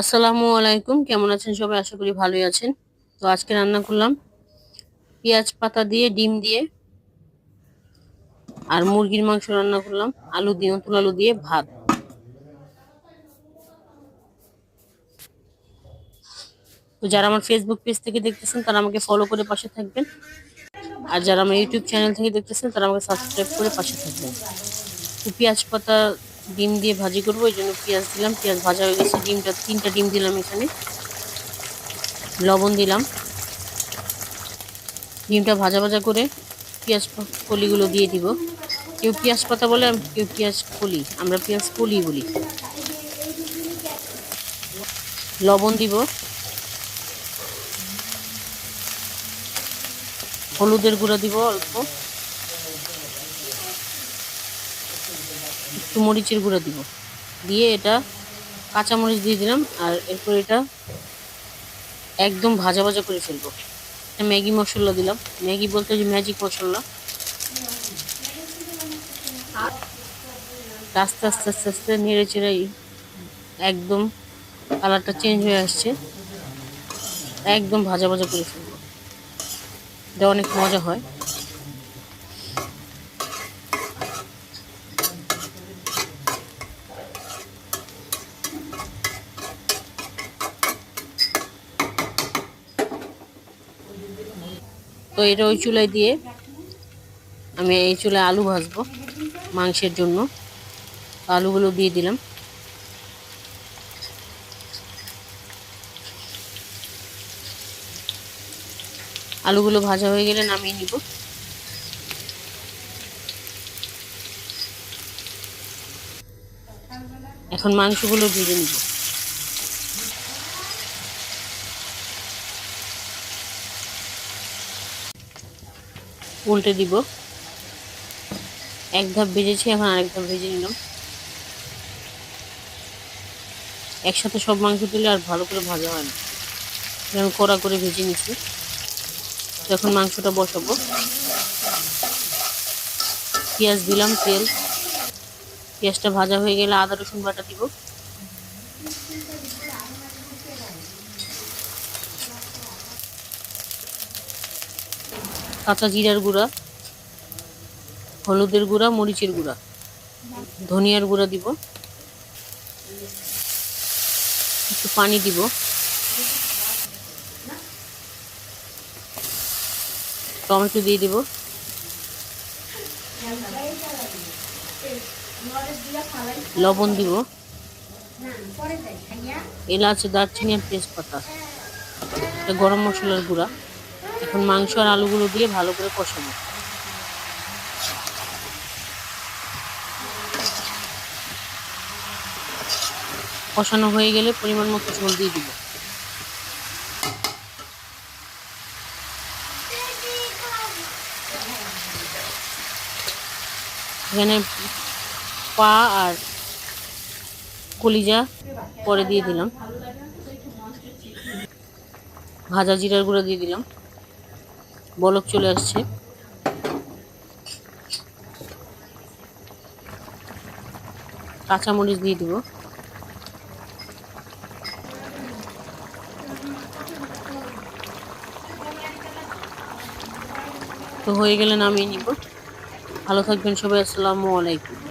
আসসালামু আলাইকুম। কেমন আছেন সবাই? আশা করি ভালোই আছেন। তো আজকে রান্না করলাম পেঁয়াজ পাতা দিয়ে, ডিম দিয়ে, আর মুরগির মাংস রান্না করলাম, আলু দিয়ে, নতুন আলু দিয়ে ভাত। তো যারা আমার ফেসবুক পেজ থেকে দেখতেছেন, তারা আমাকে ফলো করে পাশে থাকবেন। আর যারা আমার ইউটিউব চ্যানেল থেকে দেখতেছেন, তারা আমাকে সাবস্ক্রাইব করে পাশে থাকবেন। তো পেঁয়াজ পাতা ডিম দিয়ে ভাজি করব, ওই জন্য পেঁয়াজ দিলাম। পেঁয়াজ ভাজা হয়ে গেছে, ডিমটা, তিনটা ডিম দিলাম এখানে। লবণ দিলাম। ডিমটা ভাজা ভাজা করে পেঁয়াজ কলিগুলো দিয়ে দিব। কেউ পেঁয়াজ পাতা বলে কেউ পেঁয়াজ কলি। আমরা পেঁয়াজ কলি বলি। লবণ দিব। হলুদের গুঁড়া দিব অল্প। একটু মরিচের গুঁড়া দিব। দিয়ে এটা কাঁচামরিচ দিয়ে দিলাম আর এরপর এটা একদম ভাজা ভাজা করে ফেলব। ম্যাগি মশলা দিলাম। ম্যাগি বলতে যে ম্যাজিক মশলা। আস্তে আস্তে আস্তে আস্তে নেড়ে চেড়ে একদম কালারটা চেঞ্জ হয়ে আসছে। একদম ভাজা ভাজা করে ফেলব। এটা অনেক মজা হয়। তো এটা ওই চুলায় দিয়ে আমি এই চুলায় আলু ভাজবো মাংসের জন্য। আলুগুলো দিয়ে দিলাম। আলুগুলো ভাজা হয়ে গেলে নামিয়ে নিব। এখন মাংসগুলো ভেজে নিব। উল্টে দিব। এক ধাপ ভেজেছি, এখন আরেক ধাপ ভেজে নিলাম। একসাথে সব মাংস তুলে আর ভালো করে ভাজা হয় না। আমি কড়া করে ভেজে নিছি এখন মাংসটা বসাবো। পেঁয়াজ দিলাম, তেল। পেঁয়াজটা ভাজা হয়ে গেলে আদা রসুন বাটা দিব। কাঁচা জিরার গুঁড়া, হলুদের গুঁড়া, মরিচের গুঁড়া। ধনিয়ার গুঁড়া দিব। একটু পানি দিব। টমেটো দিয়ে দিব। লবণ দিব। এলাচ, দারচিনি আর তেজপাতা। গরম মশলার গুঁড়া। এখন মাংস আর আলুগুলো দিয়ে ভালো করে কষাবো। কষানো হয়ে গেলে পরিমাণ মতো ঝোল দিয়ে দিব। এখানে পা আর কলিজা পরে দিয়ে দিলাম। ভাজা জিরার গুঁড়ো দিয়ে দিলাম। বলক চলে আসছে। কাঁচামরিচ দিয়ে দেবো। তো হয়ে গেলে নামিয়ে নিব। ভালো থাকবেন সবাই, আসসালামু আলাইকুম।